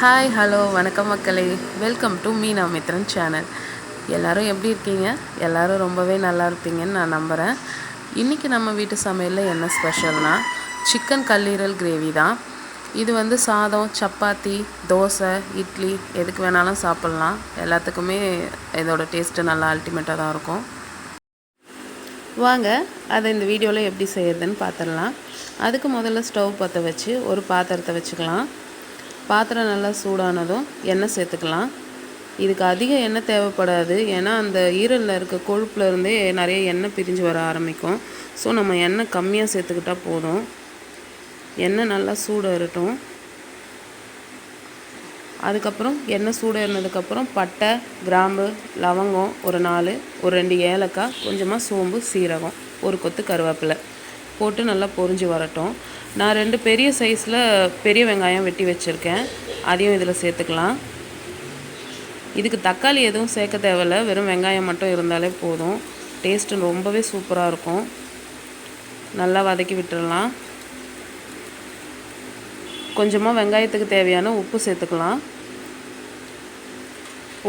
Hi hello வணக்கம் மக்களே. Welcome to Meena Mithran channel எல்லோரும் எப்படி இருக்கீங்க? எல்லோரும் ரொம்பவே நல்லா இருப்பீங்கன்னு நான் நம்புகிறேன் இன்றைக்கி நம்ம வீட்டு சமையலில் என்ன ஸ்பெஷல்னால் சிக்கன் கல்லீரல் கிரேவி தான். இது வந்து சாதம் சப்பாத்தி தோசை இட்லி எதுக்கு வேணாலும் சாப்பிட்லாம். எல்லாத்துக்குமே இதோட டேஸ்ட்டு நல்லா அல்டிமேட்டாக தான் இருக்கும். வாங்க அதை இந்த வீடியோவில் எப்படி செய்கிறதுன்னு பார்த்துடலாம். அதுக்கு முதல்ல ஸ்டவ் பற்ற வச்சு ஒரு பாத்திரத்தை வச்சுக்கலாம். பாத்திரம் நல்லா சூடானதும் எண்ணெய் சேர்த்துக்கலாம். இதுக்கு அதிக எண்ணெய் தேவைப்படாது. ஏன்னா அந்த ஈரலில் இருக்க கொழுப்புல இருந்தே நிறைய எண்ணெய் பிரிஞ்சு வர ஆரம்பிக்கும். ஸோ நம்ம எண்ணெய் கம்மியாக சேர்த்துக்கிட்டா போதும். எண்ணெய் நல்லா சூடறட்டும். அதுக்கப்புறம் எண்ணெய் சூடேறினதுக்கப்புறம் பட்டை கிராம்பு லவங்கம் ஒரு நாலு ஒரு ரெண்டு ஏலக்காய் கொஞ்சமாக சோம்பு சீரகம் ஒரு கொத்து கருவேப்பிலை போட்டு நல்லா பொரிஞ்சு வரட்டும். நான் ரெண்டு பெரிய சைஸில் பெரிய வெங்காயம் வெட்டி வச்சுருக்கேன். அதையும் இதில் சேர்த்துக்கலாம். இதுக்கு தக்காளி எதுவும் சேர்க்க தேவையில்ல. வெறும் வெங்காயம் மட்டும் இருந்தாலே போதும். டேஸ்ட்டு ரொம்பவே சூப்பராக இருக்கும். நல்லா வதக்கி விட்டுடலாம் கொஞ்சமாக வெங்காயத்துக்கு தேவையான உப்பு சேர்த்துக்கலாம்.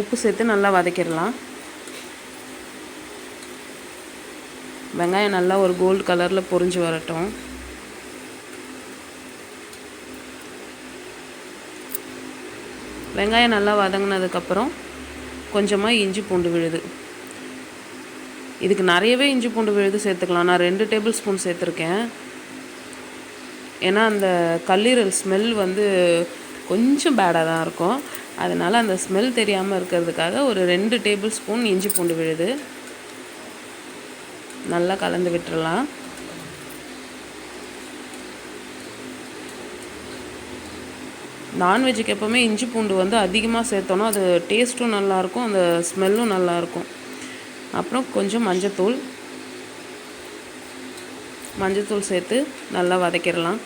உப்பு சேர்த்து நல்லா வதக்கிடலாம். வெங்காயம் நல்லா ஒரு கோல்டு கலரில் பொரிஞ்சு வரட்டும். வெங்காயம் நல்லா வதங்கினதுக்கப்புறம் கொஞ்சமாக இஞ்சி பூண்டு விழுது. இதுக்கு நிறையவே இஞ்சி பூண்டு விழுது சேர்த்துக்கலாம். நான் ரெண்டு டேபிள் ஸ்பூன் சேர்த்துருக்கேன். ஏன்னா அந்த கல்லீரல் ஸ்மெல் வந்து கொஞ்சம் பேடாக தான் இருக்கும். அதனால் அந்த ஸ்மெல் தெரியாமல் இருக்கிறதுக்காக ஒரு ரெண்டு டேபிள் ஸ்பூன் இஞ்சி பூண்டு விழுது. நல்லா கலந்து விட்டுறலாம். நான்வெஜ்ஜுக்கு எப்போவுமே இஞ்சி பூண்டு வந்து அதிகமாக சேர்த்தோன்னா அது டேஸ்ட்டும் நல்லாயிருக்கும் அந்த ஸ்மெல்லும் நல்லாயிருக்கும். அப்புறம் கொஞ்சம் மஞ்சத்தூள். மஞ்சத்தூள் சேர்த்து நல்லா வதக்கிடலாம்.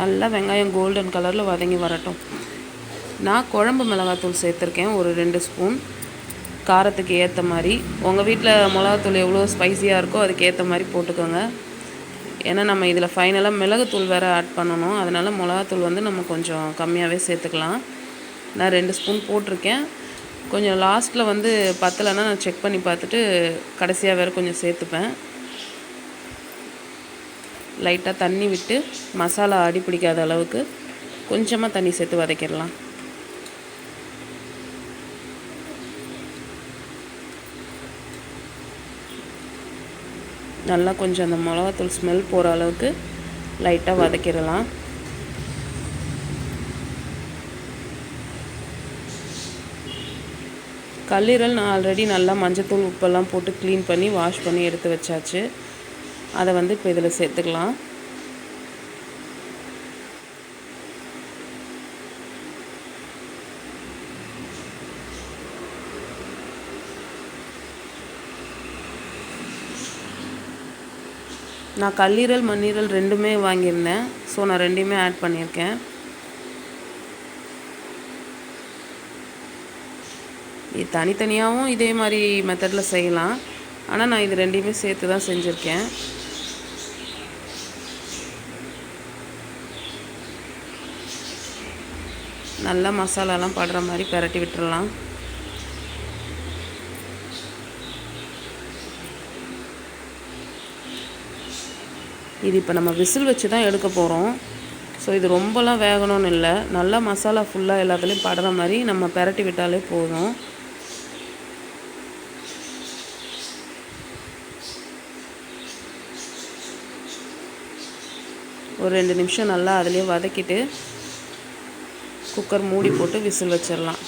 நல்லா வெங்காயம் கோல்டன் கலரில் வதங்கி வரட்டும். நான் குழம்பு மிளகாத்தூள் சேர்த்துருக்கேன் ஒரு ரெண்டு ஸ்பூன். காரத்துக்கு ஏற்ற மாதிரி உங்கள் வீட்டில் மிளகாத்தூள் எவ்வளோ ஸ்பைஸியாக இருக்கோ அதுக்கு ஏற்ற மாதிரி போட்டுக்கோங்க. ஏன்னா நம்ம இதில் ஃபைனலாக மிளகுத்தூள் வேறு ஆட் பண்ணணும். அதனால் மிளகாத்தூள் வந்து நம்ம கொஞ்சம் கம்மியாகவே சேர்த்துக்கலாம். நான் ரெண்டு ஸ்பூன் போட்டிருக்கேன். கொஞ்சம் லாஸ்ட்டில் வந்து பத்தலைன்னா நான் செக் பண்ணி பார்த்துட்டு கடைசியாக வேறு கொஞ்சம் சேர்த்துப்பேன். லைட்டாக தண்ணி விட்டு மசாலா அடி பிடிக்காத அளவுக்கு கொஞ்சமாக தண்ணி சேர்த்து வதக்கிடலாம். நல்லா கொஞ்சம் அந்த மிளகாத்தூள் ஸ்மெல் போகிற அளவுக்கு லைட்டாக வதக்கிடலாம். கல்லீரல் நான் ஆல்ரெடி நல்லா மஞ்சத்தூள் உப்பெல்லாம் போட்டு க்ளீன் பண்ணி வாஷ் பண்ணி எடுத்து வச்சாச்சு. அதை வந்து இப்போ இதில் சேர்த்துக்கலாம். நான் கல்லீரல் மண்ணீரல் ரெண்டுமே வாங்கியிருந்தேன். ஸோ நான் ரெண்டையுமே ஆட் பண்ணியிருக்கேன். இது தனித்தனியாகவும் இதே மாதிரி மெத்தடில் செய்யலாம். ஆனால் நான் இது ரெண்டையுமே சேர்த்து தான் செஞ்சுருக்கேன். நல்லா மசாலாலாம் படுற மாதிரி பரட்டி விட்டுறலாம். இது இப்போ நம்ம விசில் வச்சு தான் எடுக்க போகிறோம் ஸோ இது ரொம்பலாம் வேகணும்னு இல்லை. நல்லா மசாலா ஃபுல்லாக எல்லாத்துலேயும் படுற மாதிரி நம்ம பரட்டி விட்டாலே போதும். ஒரு ரெண்டு நிமிஷம் நல்லா அதுலேயே வதக்கிட்டு குக்கர் மூடி போட்டு விசில் வச்சிடலாம்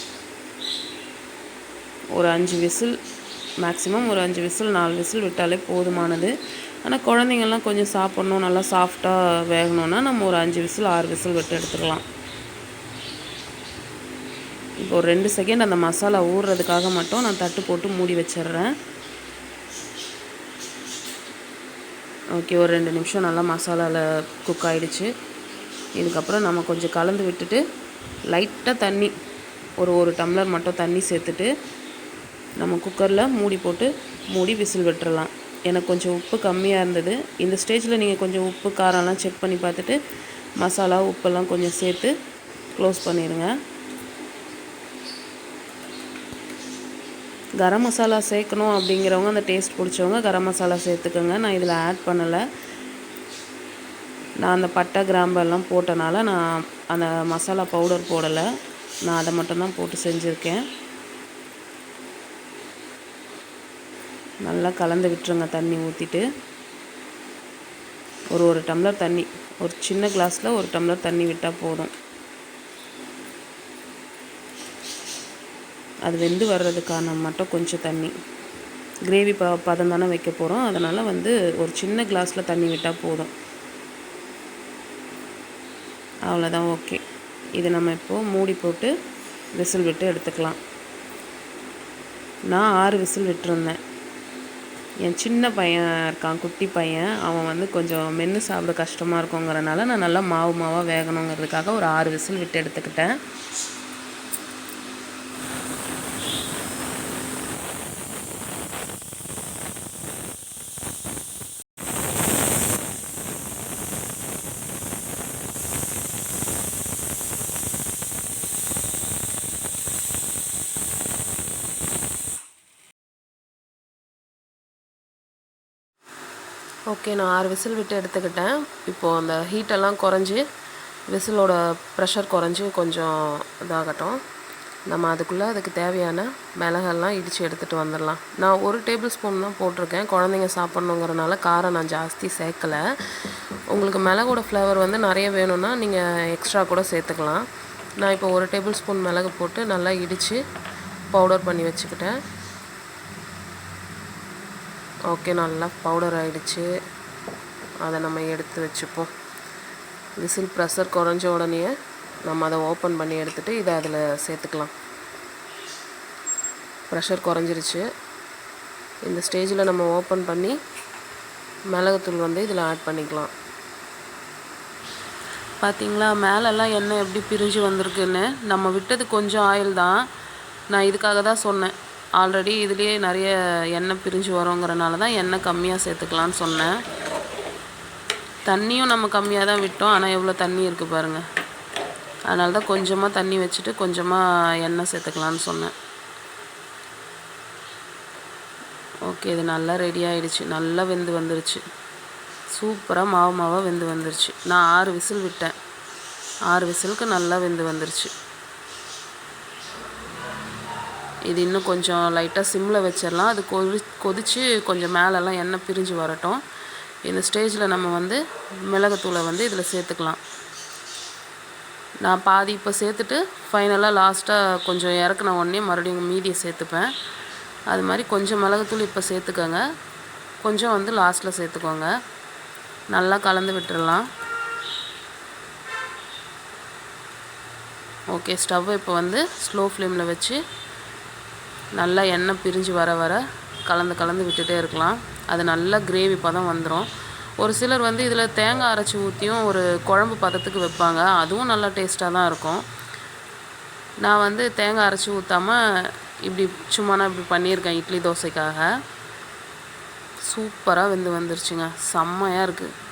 ஒரு அஞ்சு விசில் மேக்ஸிமம் ஒரு அஞ்சு விசில் நாலு விசில் விட்டாலே போதுமானது. ஆனால் குழந்தைங்கள்லாம் கொஞ்சம் சாப்பிட்ணும் நல்லா சாஃப்டாக வேகணும்னா நம்ம ஒரு அஞ்சு விசில் ஆறு விசில் விட்டு எடுத்துக்கலாம். இப்போ ஒரு ரெண்டு செகண்ட் அந்த மசாலா ஊறுறதுக்காக மட்டும் நான் தட்டு போட்டு மூடி வச்சிடுறேன். ஓகே ஒரு ரெண்டு நிமிஷம் நல்லா மசாலாவில் குக் ஆகிடுச்சு இதுக்கப்புறம் நம்ம கொஞ்சம் கலந்து விட்டுட்டு லைட்டாக தண்ணி ஒரு ஒரு டம்ளர் மட்டும் தண்ணி சேர்த்துட்டு நம்ம குக்கரில் மூடி போட்டு மூடி விசில் விட்டுறலாம். எனக்கு கொஞ்சம் உப்பு கம்மியாக இருந்தது. இந்த ஸ்டேஜில் நீங்கள் கொஞ்சம் உப்பு காரம்லாம் செக் பண்ணி பார்த்துட்டு மசாலா உப்பெல்லாம் கொஞ்சம் சேர்த்து க்ளோஸ் பண்ணிடுங்க கரம் மசாலா சேர்க்கணும் அப்படிங்கிறவங்க அந்த டேஸ்ட் பிடிச்சவங்க கரம் மசாலா சேர்த்துக்கோங்க. நான் இதில் ஆட் பண்ணலை. நான் அந்த பட்டை கிராம்பெல்லாம் போட்டனால நான் அந்த மசாலா பவுடர் போடலை. நான் அதை மட்டும்தான் போட்டு செஞ்சுருக்கேன். நல்லா கலந்து விட்டுருங்க தண்ணி ஊற்றிட்டு ஒரு ஒரு டம்ளர் தண்ணி ஒரு சின்ன கிளாஸில் ஒரு டம்ளர் தண்ணி விட்டால் போதும். அது வெந்து வர்றதுக்கான மட்டும் கொஞ்சம் தண்ணி. கிரேவி ப பதம் தானே வைக்க போகிறோம் அதனால் வந்து ஒரு சின்ன கிளாஸில் தண்ணி விட்டால் போதும். அவ்வளோதான் ஓகே. இதை நம்ம இப்போது மூடி போட்டு விசில் விட்டு எடுத்துக்கலாம். நான் ஆறு விசில் விட்டுருந்தேன். என் சின்ன பையன் இருக்கான் குட்டி பையன். அவன் வந்து கொஞ்சம் மென்று சாப்பிட கஷ்டமாக இருக்குங்கிறனால நான் நல்லா மாவு மாவாக வேகணுங்கிறதுக்காக ஒரு ஆறு விசில் விட்டு எடுத்துக்கிட்டேன். ஓகே நான் ஆறு விசில் விட்டு எடுத்துக்கிட்டேன். இப்போது அந்த ஹீட்டெல்லாம் குறைஞ்சி விசிலோட ப்ரெஷர் குறைஞ்சி கொஞ்சம் இதாகட்டும். நம்ம அதுக்குள்ளே அதுக்கு தேவையான மிளகெல்லாம் இடித்து எடுத்துகிட்டு வந்துடலாம். நான் ஒரு டேபிள் ஸ்பூன் தான் போட்டிருக்கேன். குழந்தைங்க சாப்பிட்ணுங்கிறனால காரம் நான் ஜாஸ்தி சேர்க்கலை. உங்களுக்கு மிளகோட ஃப்ளேவர் வந்து நிறைய வேணும்னா நீங்கள் எக்ஸ்ட்ரா கூட சேர்த்துக்கலாம். நான் இப்போ ஒரு டேபிள் ஸ்பூன் மிளகு போட்டு நல்லா இடித்து பவுடர் பண்ணி வச்சுக்கிட்டேன். ஓகே நல்லா பவுடர் ஆகிடுச்சு அதை நம்ம எடுத்து வச்சுப்போம். விசில் ப்ரெஷர் குறைஞ்ச உடனே நம்ம அதை ஓப்பன் பண்ணி எடுத்துகிட்டு இதை அதில் சேர்த்துக்கலாம். ப்ரெஷர் குறைஞ்சிருச்சு. இந்த ஸ்டேஜில் நம்ம ஓப்பன் பண்ணி மிளகுத்தூள் வந்து இதில் ஆட் பண்ணிக்கலாம். பார்த்திங்களா மேலெல்லாம் எண்ணெய் எப்படி பிரிஞ்சு வந்திருக்குன்னு? நம்ம விட்டது கொஞ்சம் ஆயில் தான். நான் இதுக்காக தான் சொன்னேன். ஆல்ரெடி இதுலேயே நிறைய எண்ணெய் பிரிஞ்சு வரோங்கிறனால தான் எண்ணெய் கம்மியாக சேர்த்துக்கலான்னு சொன்னேன். தண்ணியும் நம்ம கம்மியாக தான் விட்டோம். ஆனால் எவ்வளோ தண்ணி இருக்குது பாருங்கள் அதனால தான் கொஞ்சமாக தண்ணி வச்சுட்டு கொஞ்சமாக எண்ணெய் சேர்த்துக்கலான்னு சொன்னேன். ஓகே இது நல்லா ரெடி ஆகிடுச்சு நல்லா வெந்து வந்துருச்சு. சூப்பராக மாவு மாவாக வெந்து வந்துருச்சு. நான் ஆறு விசில் விட்டேன். ஆறு விசிலுக்கு நல்லா வெந்து வந்துருச்சு. இது இன்னும் கொஞ்சம் லைட்டாக சிம்மில் வச்சிடலாம். அது கொதி கொதித்து கொஞ்சம் மேலெல்லாம் எண்ணெய் பிரிஞ்சு வரட்டும். இந்த ஸ்டேஜில் நம்ம வந்து மிளகுத்தூளை வந்து இதில் சேர்த்துக்கலாம். நான் பாதி இப்போ சேர்த்துட்டு ஃபைனலாக லாஸ்ட்டாக கொஞ்சம் இறக்குன உடனே மறுபடியும் மீதியை சேர்த்துப்பேன். அது மாதிரி கொஞ்சம் மிளகுத்தூள் இப்போ சேர்த்துக்கோங்க. கொஞ்சம் வந்து லாஸ்ட்டில் சேர்த்துக்கோங்க. நல்லா கலந்து விட்டுடலாம் ஓகே ஸ்டவ் இப்போ வந்து ஸ்லோ ஃப்ளேமில் வச்சு நல்லா எண்ணெய் பிரிஞ்சு வர வர கலந்து கலந்து விட்டுட்டே இருக்கலாம். அது நல்லா கிரேவி பதம் வந்துடும் ஒரு சிலர் வந்து இதில் தேங்காய் அரைச்சி ஊற்றியும் ஒரு குழம்பு பதத்துக்கு வைப்பாங்க. அதுவும் நல்லா டேஸ்ட்டாக தான் இருக்கும். நான் வந்து தேங்காய் அரைச்சி ஊற்றாமல் இப்படி சும்மா நான் இப்படி பண்ணியிருக்கேன் இட்லி தோசைக்காக. சூப்பராக வெந்து வந்துருச்சுங்க. செம்மையாக இருக்குது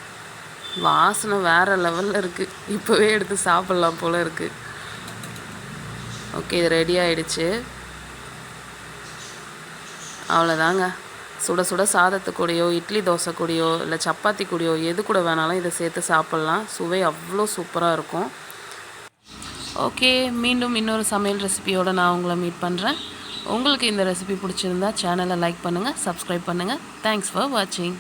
வாசனை வேறு லெவலில் இருக்குது இப்போவே எடுத்து சாப்பிட்லாம் போல் இருக்குது ஓகே இது ரெடி ஆகிடுச்சு அவ்வளோதாங்க சுட சுட சாதத்து கூடயோ இட்லி தோசை கூடயோ இல்லை சப்பாத்தி கூடயோ எது கூட வேணாலும் இதை சேர்த்து சாப்பிட்லாம். சுவை அவ்வளோ சூப்பராக இருக்கும். ஓகே மீண்டும் இன்னொரு சமையல் ரெசிபியோடு நான் உங்களை மீட் பண்ணுறேன் உங்களுக்கு இந்த ரெசிபி பிடிச்சிருந்தா சேனலை லைக் பண்ணுங்கள் சப்ஸ்கிரைப் பண்ணுங்கள் தேங்க்ஸ் ஃபார் வாட்சிங்